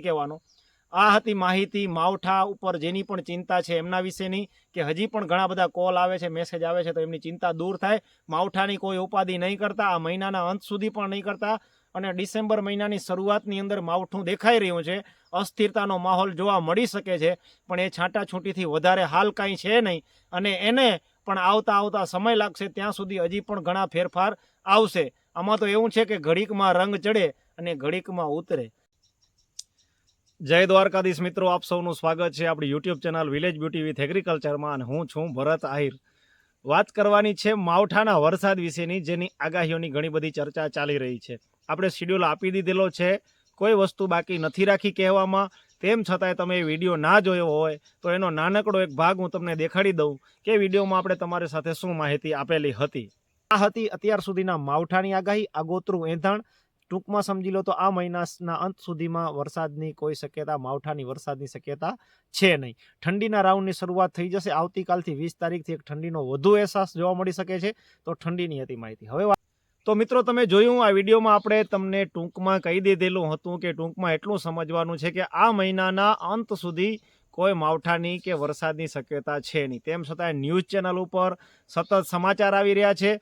કહેવાનો. આ હતી માહિતી માવઠા ઉપર જેની પણ ચિંતા છે એમના વિશેની, કે હજી પણ ઘણા બધા કોલ આવે છે મેસેજ આવે છે, તો એમની ચિંતા દૂર થાય. માવઠાની કોઈ ઉપાધિ નહીં કરતા, આ મહિનાના અંત સુધી પણ નહીં કરતા. અને ડિસેમ્બર મહિનાની શરૂઆતની અંદર માવઠું દેખાઈ રહ્યું છે. અસ્થિરતાનો માહોલ જોવા મળી શકે છે, પણ એ છાંટાછૂંટીથી વધારે હાલ કાંઈ છે નહીં. અને એને પણ આવતા આવતા સમય લાગશે, ત્યાં સુધી હજી પણ ઘણા ફેરફાર આવશે. આમાં તો એવું છે કે ઘડીકમાં રંગ ચડે અને ઘડીકમાં ઉતરે. જય દ્વારકાધીશ મિત્રો, આપ સૌનું સ્વાગત છે આપણી YouTube channel village beauty with એગ્રીકલ્ચરમાં અને હું છું ભરત આહિર. વાત કરવાની છે માવઠાના વરસાદ વિશેની, જેની આગાહીઓની ઘણી બધી ચર્ચા ચાલી રહી છે. આપણે શિડ્યુલ આપી દીધેલો છે, કોઈ વસ્તુ બાકી નથી રાખી કહેવામાં, તેમ છતાંય તમે એ વીડિયો ના જોયો હોય, તો એનો નાનકડો એક ભાગ હું તમને દેખાડી દઉં કે વિડીયોમાં આપણે તમારી સાથે શું માહિતી આપેલી હતી. આ હતી અત્યાર સુધીના માવઠાની આગાહી આગોતરું એંધાણ ટૂંકમાં સમજી લો તો આ મહિનાના અંત સુધીમાં વરસાદની કોઈ શક્યતા, માવઠાની વરસાદની શક્યતા છે નહીં. ઠંડીના રાઉન્ડની શરૂઆત થઈ જશે. આવતીકાલથી વીસ તારીખથી એક ઠંડીનો વધુ અહેસાસ જોવા મળી શકે છે. તો ઠંડીની હતી માહિતી. હવે તો મિત્રો, તમે જોયું, આ વિડીયોમાં આપણે તમને ટૂંકમાં કહી દીધેલું હતું કે ટૂંકમાં એટલું સમજવાનું છે કે આ મહિનાના અંત સુધી કોઈ માવઠાની કે વરસાદની શક્યતા છે નહીં. તેમ છતાં ન્યૂઝ ચેનલ ઉપર સતત સમાચાર આવી રહ્યા છે.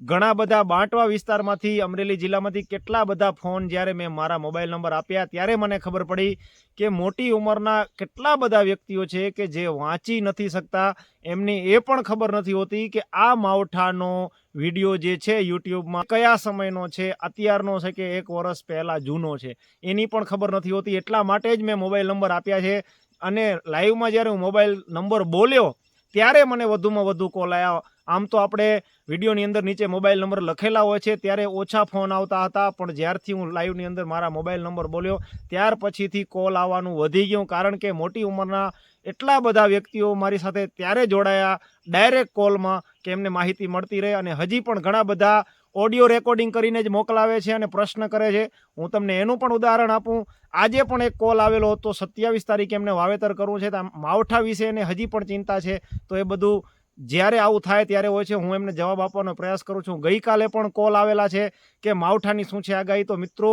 ઘણા બધા બાંટવા વિસ્તારમાંથી અમરેલી જિલ્લામાંથી કેટલા બધા ફોન જ્યારે મેં મારા મોબાઈલ નંબર આપ્યા ત્યારે મને ખબર પડી કે મોટી ઉંમરના કેટલા બધા વ્યક્તિઓ છે કે જે વાંચી નથી શકતા. એમને એ પણ ખબર નથી હોતી કે આ માવઠાનો વીડિયો જે છે યુટ્યુબમાં કયા સમયનો છે, અત્યારનો છે કે એક વર્ષ પહેલાં જૂનો છે. એની પણ ખબર નથી હોતી. એટલા માટે જ મેં મોબાઈલ નંબર આપ્યા છે અને લાઈવમાં જ્યારે હું મોબાઈલ નંબર બોલ્યો ત્યારે મને વધુમાં વધુ કોલ આવ્યા આમ તો આપણે વિડીયોની અંદર નીચે મોબાઈલ નંબર લખેલા હોય છે, ત્યારે ઓછા ફોન આવતા હતા, પણ જ્યારથી હું લાઈવની અંદર મારા મોબાઈલ નંબર બોલ્યો, ત્યાર પછીથી કોલ આવવાનું વધી ગયું, કારણ કે મોટી ઉંમરના એટલા બધા વ્યક્તિઓ મારી સાથે ત્યારે જોડાયા, ડાયરેક્ટ કોલમાં કે એમને માહિતી મળતી રહે, અને હજી પણ ઘણા બધા ઓડિયો રેકોર્ડિંગ કરીને જ મોકલાવે છે અને પ્રશ્ન કરે છે. હું તમને એનું પણ ઉદાહરણ આપું. આજે પણ એક કોલ આવેલો હતો, સત્યાવીસ તારીખે એમને વાવેતર કરવું છે, તો માવઠા વિશે એને હજી પણ ચિંતા છે, તો એ બધું જ્યારે આવું થાય ત્યારે હોય છે, હું એમને જવાબ આપવાનો પ્રયાસ કરું છું. ગઈકાલે પણ કોલ આવેલા છે કે માવઠાની શું છે આગાહી? તો મિત્રો,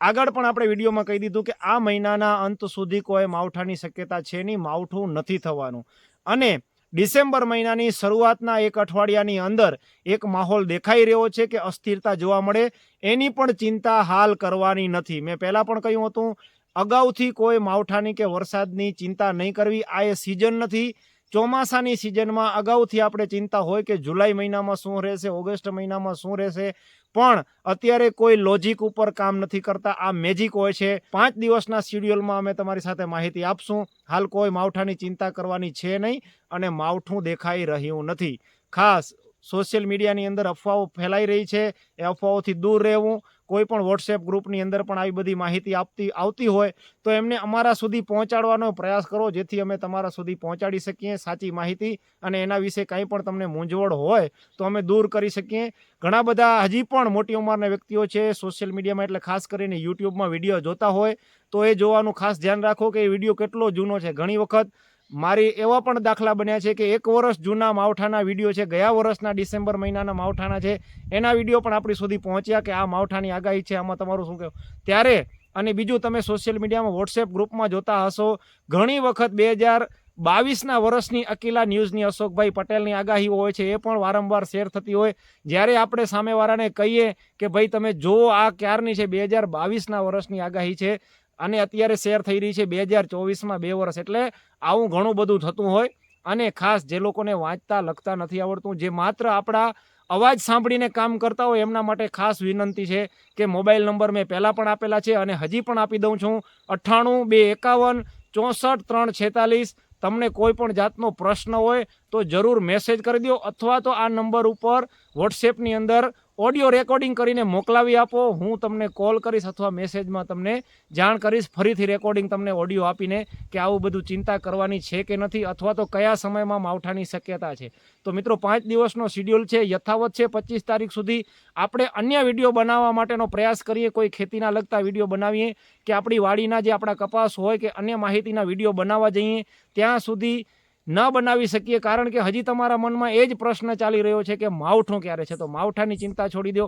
આગળ પણ આપણે વિડીયોમાં કહી દીધું કે આ મહિનાના અંત સુધી કોઈ માવઠાની શક્યતા છે નહીં, માવઠું નથી થવાનું. અને ડિસેમ્બર મહિનાની શરૂઆતના એક અઠવાડિયાની અંદર એક માહોલ દેખાઈ રહ્યો છે કે અસ્થિરતા જોવા મળે. એની પણ ચિંતા હાલ કરવાની નથી. મેં પહેલાં પણ કહ્યું હતું, અગાઉથી કોઈ માવઠાની કે વરસાદની ચિંતા નહીં કરવી. આ એ સિઝન નથી. ચોમાસાની સિઝનમાં અગાઉથી આપણે ચિંતા હોય કે જુલાઈ મહિનામાં શું રહેશે, ઓગસ્ટ મહિનામાં શું રહેશે, પણ અત્યારે કોઈ લોજિક ઉપર કામ નથી કરતા. આ મેજિક હોય છે. પાંચ દિવસના શિડ્યુલમાં અમે તમારી સાથે માહિતી આપશું. હાલ કોઈ માવઠાની ચિંતા કરવાની છે નહીં અને માવઠું દેખાઈ રહ્યું નથી. ખાસ સોશિયલ મીડિયાની અંદર અફવાઓ ફેલાઈ રહી છે, એ અફવાઓથી દૂર રહેવું. કોઈ પણ વોટ્સએપ ગ્રુપની અંદર પણ આવી બધી માહિતી આપતી, આવતી હોય, તો એમને અમારા સુધી પહોંચાડવાનો પ્રયાસ કરો, જેથી અમે તમારા સુધી પહોંચાડી શકીએ સાચી માહિતી અને એના વિશે કંઈ પણ તમને મૂંઝવણ હોય, તો અમે દૂર કરી શકીએ. ઘણા બધા હજી પણ મોટી ઉંમરના વ્યક્તિઓ છે, સોશિયલ મીડિયામાં એટલે ખાસ કરીને યુટ્યુબમાં વીડિયો જોતા હોય, તો એ જોવાનું ખાસ ધ્યાન રાખો કે એ વીડિયો કેટલો જૂનો છે. ઘણી વખત મારી એવા પણ દાખલા બન્યા છે કે એક વર્ષ જૂના માવઠાના વીડિયો છે, ગયા વર્ષના ડિસેમ્બર મહિનાના માવઠાના છે, એના વીડિયો પણ આપણી સુધી પહોંચ્યા કે આ માવઠાની આગાહી છે, આમાં તમારું શું કહેવું? ત્યારે અને બીજું તમે સોશિયલ મીડિયામાં વોટ્સએપ ગ્રુપમાં જોતા હશો, ઘણી વખત બે હજાર બાવીસના વર્ષની અકીલા ન્યૂઝની અશોકભાઈ પટેલની આગાહીઓ હોય છે, એ પણ વારંવાર શેર થતી હોય. જ્યારે આપણે સામેવાળાને કહીએ કે ભાઈ તમે જો આ ક્યારની છે, બે હજાર બાવીસના વર્ષની આગાહી છે અને અત્યારે શેર થઈ રહી છે બે હજાર ચોવીસમાં બે વર્ષ એટલે આવું ઘણું બધું થતું હોય અને ખાસ જે લોકોને વાંચતા, લખતા નથી આવડતું, જે માત્ર આપણા અવાજ સાંભળીને કામ કરતા હોય એમના માટે ખાસ વિનંતી છે કે મોબાઈલ નંબર મેં પહેલાં પણ આપેલા છે અને હજી પણ આપી દઉં છું. અઠ્ઠાણું, બે, એકાવન, ચોસઠ, ત્રણ, છેતાલીસ. તમને કોઈ પણ જાતનો પ્રશ્ન હોય તો જરૂર મેસેજ કરી દો અથવા તો આ નંબર ઉપર વોટ્સએપની અંદર ઓડિયો રેકોર્ડિંગ કરીને મોકલાવી આપો. હું તમને કોલ કરીશ અથવા મેસેજમાં તમને જાણ કરીશ. ફરીથી રેકોર્ડિંગ તમને ઓડિયો આપીને કે આવું બધું ચિંતા કરવાની છે કે નથી અથવા તો કયા સમયમાં માવઠાની શક્યતા છે. તો મિત્રો, પાંચ દિવસનો શિડ્યુલ છે, યથાવત છે. પચીસ તારીખ સુધી આપણે અન્ય વીડિયો બનાવવા માટેનો પ્રયાસ કરીએ. કોઈ ખેતીના લગતા વીડિયો બનાવીએ કે આપણી વાડીના જે આપણા કપાસ હોય કે અન્ય માહિતીના વીડિયો બનાવવા જઈએ. ત્યાં સુધી ન બનાવી શકીએ કારણ કે હજી તમારા મનમાં એ જ પ્રશ્ન ચાલી રહ્યો છે કે માવઠું ક્યારે છે? તો માવઠાની ચિંતા છોડી દો.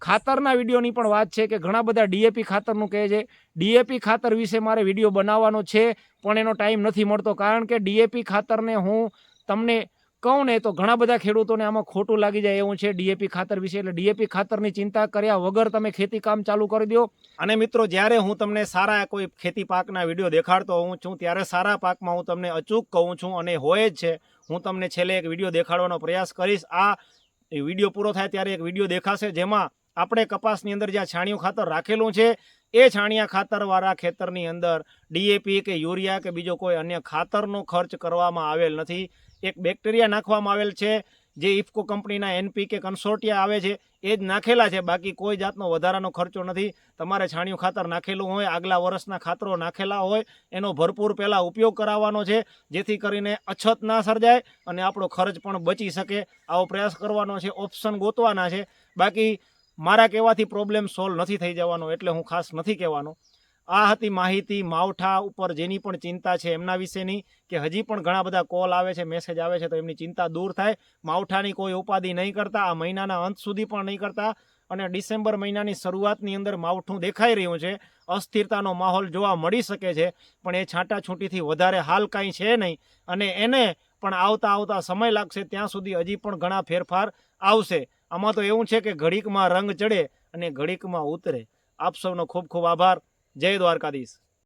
ખાતરના વિડીયોની પણ વાત છે કે ઘણા બધા ડીએપી ખાતરનું કહે છે. ડીએપી ખાતર વિશે મારે વીડિયો બનાવવાનો છે, પણ એનો ટાઈમ નથી મળતો. કારણ કે ડીએપી ખાતરને હું તમને કહું ને, તો ઘણા બધા ખેડૂતોને આમાં ખોટું લાગી જાય એવું છે ડીએપી ખાતર વિશે. એટલે ડીએપી ખાતરની ચિંતા કર્યા વગર તમે ખેતી કામ ચાલુ કરી દો. અને મિત્રો, જ્યારે હું તમને સારા કોઈ ખેતી પાકના વીડિયો દેખાડતો હોઉં છું, ત્યારે સારા પાકમાં હું તમને અચૂક કહું છું અને હોય જ છે, હું તમને છેલ્લે એક વીડિયો દેખાડવાનો પ્રયાસ કરીશ. આ વીડિયો પૂરો થાય ત્યારે એક વીડિયો દેખાશે જેમાં આપણે કપાસની અંદર જ્યાં છાણિયું ખાતર રાખેલું છે, એ છાણિયા ખાતરવાળા ખેતરની અંદર ડીએપી કે યુરિયા કે બીજો કોઈ અન્ય ખાતરનો ખર્ચ કરવામાં આવેલ નથી. એક બેક્ટેરિયા નાખવામાં આવેલ છે, જે ઇફકો કંપનીના એનપીકે કન્સોર્ટિયા આવે છે, એ જ નાખેલા છે. બાકી કોઈ જાતનો વધારાનો ખર્ચો નથી. તમારે છાણિયું ખાતર નાખેલું હોય, આગલા વર્ષના ખાતરો નાખેલા હોય, એનો ભરપૂર પહેલાં ઉપયોગ કરાવવાનો છે, જેથી કરીને અછત ના સર્જાય અને આપણો ખર્ચ પણ બચી શકે. આવો પ્રયાસ કરવાનો છે, ઓપ્શન ગોતવાના છે. બાકી મારા કહેવાથી પ્રોબ્લેમ સોલ્વ નથી થઈ જવાનો, એટલે હું ખાસ નથી કહેવાનો. આ હતી માહિતી માવઠા ઉપર જેની પણ ચિંતા છે એમના વિશેની, કે હજી પણ ઘણા બધા કોલ આવે છે મેસેજ આવે છે, તો એમની ચિંતા દૂર થાય. માવઠાની કોઈ ઉપાધિ નહીં કરતા, આ મહિનાના અંત સુધી પણ નહીં કરતા. અને ડિસેમ્બર મહિનાની શરૂઆતની અંદર માવઠું દેખાઈ રહ્યું છે. અસ્થિરતાનો માહોલ જોવા મળી શકે છે, પણ એ છાંટાછૂંટીથી વધારે હાલ કાંઈ છે નહીં. અને એને પણ આવતા આવતા સમય લાગશે, ત્યાં સુધી હજી પણ ઘણા ફેરફાર આવશે. આમાં તો એવું છે કે ઘડીકમાં રંગ ચડે અને ઘડીકમાં ઉતરે. આપ સૌનો ખૂબ ખૂબ આભાર. જય દ્વારકાધીશ.